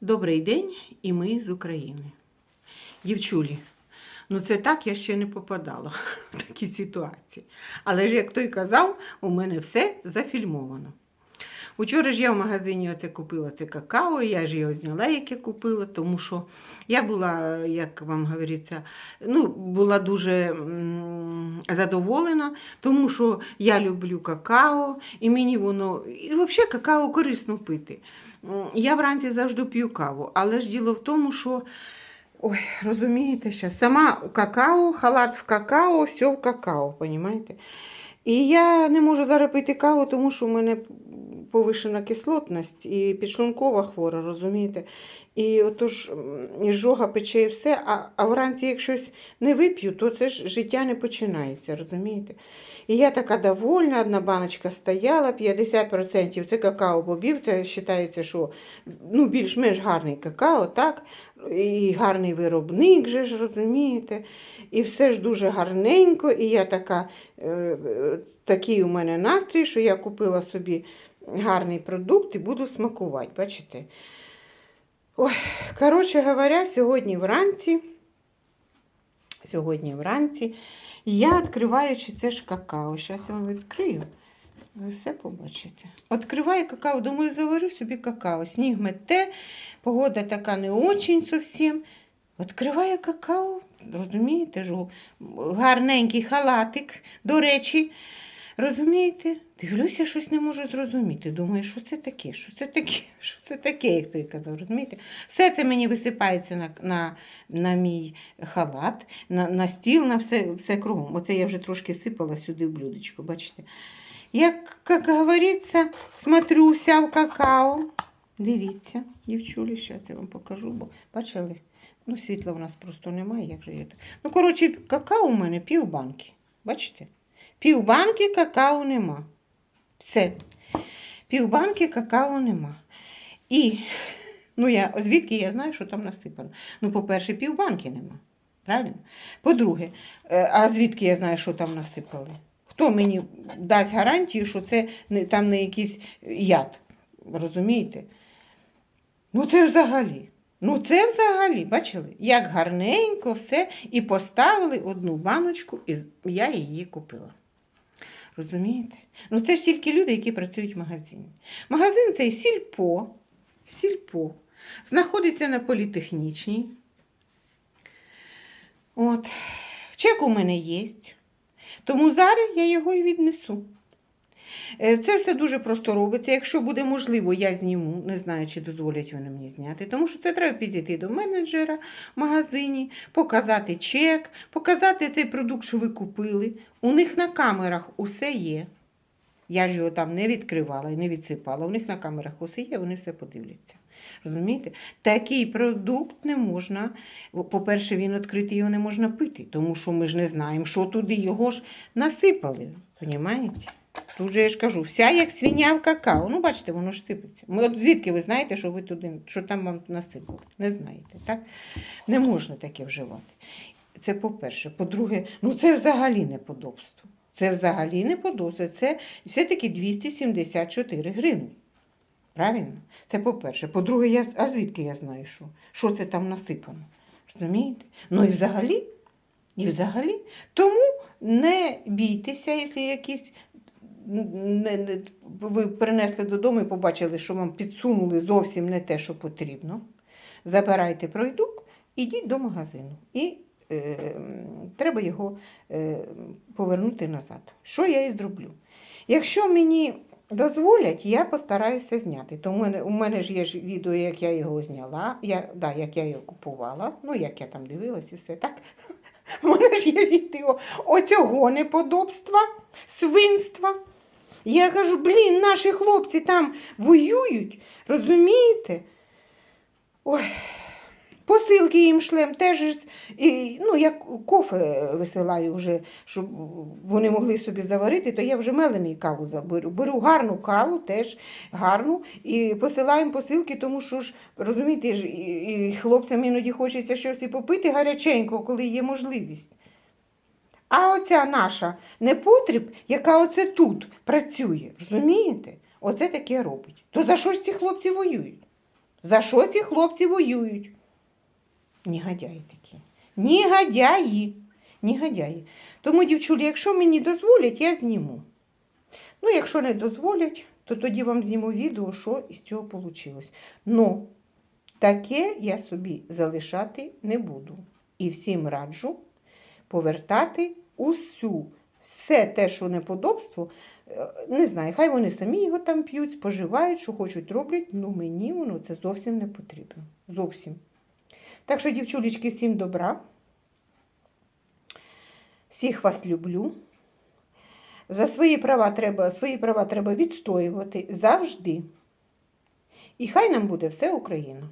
Добрий день, і ми з України. Дівчулі, ну це так я ще не попадала в такі ситуації. Але ж, як той казав, у мене все зафільмовано. Учора ж я в магазині оце купила це какао, я ж його зняла, яке купила, тому що я була, як вам говориться, ну, була дуже задоволена, тому що я люблю какао, і мені воно, і взагалі какао корисно пити. Я вранці завжди п'ю каву, але ж діло в тому, що. Ой, розумієте, що сама какао, халат в какао, все в какао, розумієте? І я не можу зараз пити каву, тому що в мене повишена кислотність і підшлункова хвора, розумієте? І отож м, жога пече і все, а, а вранці, як щось не вип'ю, то це ж життя не починається, розумієте? І я така довольна, одна баночка стояла, 50% це какао-бобів, це вважається, що ну, більш-менш гарний какао, так? І гарний виробник, же ж, розумієте? І все ж дуже гарненько. І я така, е, е, такий у мене настрій, що я купила собі гарний продукт і буду смакувати, бачите? Ой, коротше говоря, сьогодні вранці, сьогодні вранці я відкриваючи це ж какао. Зараз я вам відкрию. Ви все побачите. Відкриваю какао, думаю, заварю собі какао. Сніг мете, погода така не очень зовсім. Відкриваю какао, розумієте, ж, гарненький халатик, до речі. Розумієте? Дивлюся, щось не можу зрозуміти. Думаю, що це таке? Що це таке? Що це таке, як той казав, розумієте? Все це мені висипається на, на, на мій халат, на, на стіл, на все, все кругом. Оце я вже трошки сипала сюди в блюдечко, бачите? Як, як говориться, смотрюся в какао. Дивіться, дівчулі, зараз я вам покажу, бо бачили? Ну, світла в нас просто немає, як же є. Ну, коротше, какао у мене пів банки. Бачите? Пів банки какао нема. Все. Пів банки какао нема. І, ну, я, звідки я знаю, що там насипано? Ну, по-перше, пів банки нема. Правильно? По-друге, е, а звідки я знаю, що там насипали? Хто мені дасть гарантію, що це не, там не якийсь яд? Розумієте? Ну, це взагалі. Ну, це взагалі, бачили, як гарненько все. І поставили одну баночку, і я її купила. Розумієте? Ну, це ж тільки люди, які працюють в магазині. Магазин цей сільпо, сільпо, знаходиться на політехнічній. От. Чек у мене є. Тому зараз я його і віднесу. Е, Це все дуже просто робиться. Якщо буде можливо, я зніму. Не знаю, чи дозволять вони мені зняти. Тому що це треба підійти до менеджера в магазині, показати чек, показати цей продукт, що ви купили. У них на камерах усе є. Я ж його там не відкривала і не відсипала. У них на камерах усе є, вони все подивляться. Розумієте? Такий продукт не можна. По-перше, він відкритий, його не можна пити, тому що ми ж не знаємо, що туди його ж насипали. Понімаєте? Тут же я ж кажу, вся як свиня в какао. Ну, бачите, воно ж сипеться. Ми, от звідки ви знаєте, що ви туди, що там вам насипали? Не знаєте, так? Не можна таке вживати. Це по-перше. По-друге, ну це взагалі неподобство. Це взагалі неподобство. Це все-таки 274 гривні. Правильно? Це по-перше. По-друге, я, а звідки я знаю, що? Що це там насипано? Розумієте? Ну і взагалі, і взагалі. Тому не бійтеся, якщо якісь не, не, ви принесли додому і побачили, що вам підсунули зовсім не те, що потрібно. Забирайте пройдук, ідіть до магазину. І е, треба його е, повернути назад. Що я і зроблю? Якщо мені дозволять, я постараюся зняти. То у мене, у мене ж є ж відео, як я його зняла, я, да, як я його купувала, ну як я там дивилась і все так. У мене ж є відео оцього неподобства, свинства. Я кажу, блін, наші хлопці там воюють, розумієте? Ой, посилки їм шлем теж, і, ну, я кофе висилаю вже, щоб вони могли собі заварити, то я вже мелений каву заберу. Беру гарну каву, теж гарну, і посилаємо посилки, тому що ж, розумієте, і хлопцям іноді хочеться щось і попити гаряченько, коли є можливість. А оця наша непотріб, яка оце тут працює, розумієте? Оце таке робить. То за що ж ці хлопці воюють? За що ці хлопці воюють? Негодяї такі. Негодяї. Негодяї. Тому, дівчулі, якщо мені дозволять, я зніму. Ну, якщо не дозволять, то тоді вам зніму відео, що із цього вийшло. Ну, таке я собі залишати не буду. І всім раджу повертати усю, все те, що неподобство. Е, Не знаю, хай вони самі його там п'ють, споживають, що хочуть роблять, ну мені воно це зовсім не потрібно. Зовсім. Так що, дівчулечки, всім добра. Всіх вас люблю. За свої права треба, свої права треба відстоювати завжди. І хай нам буде все Україна.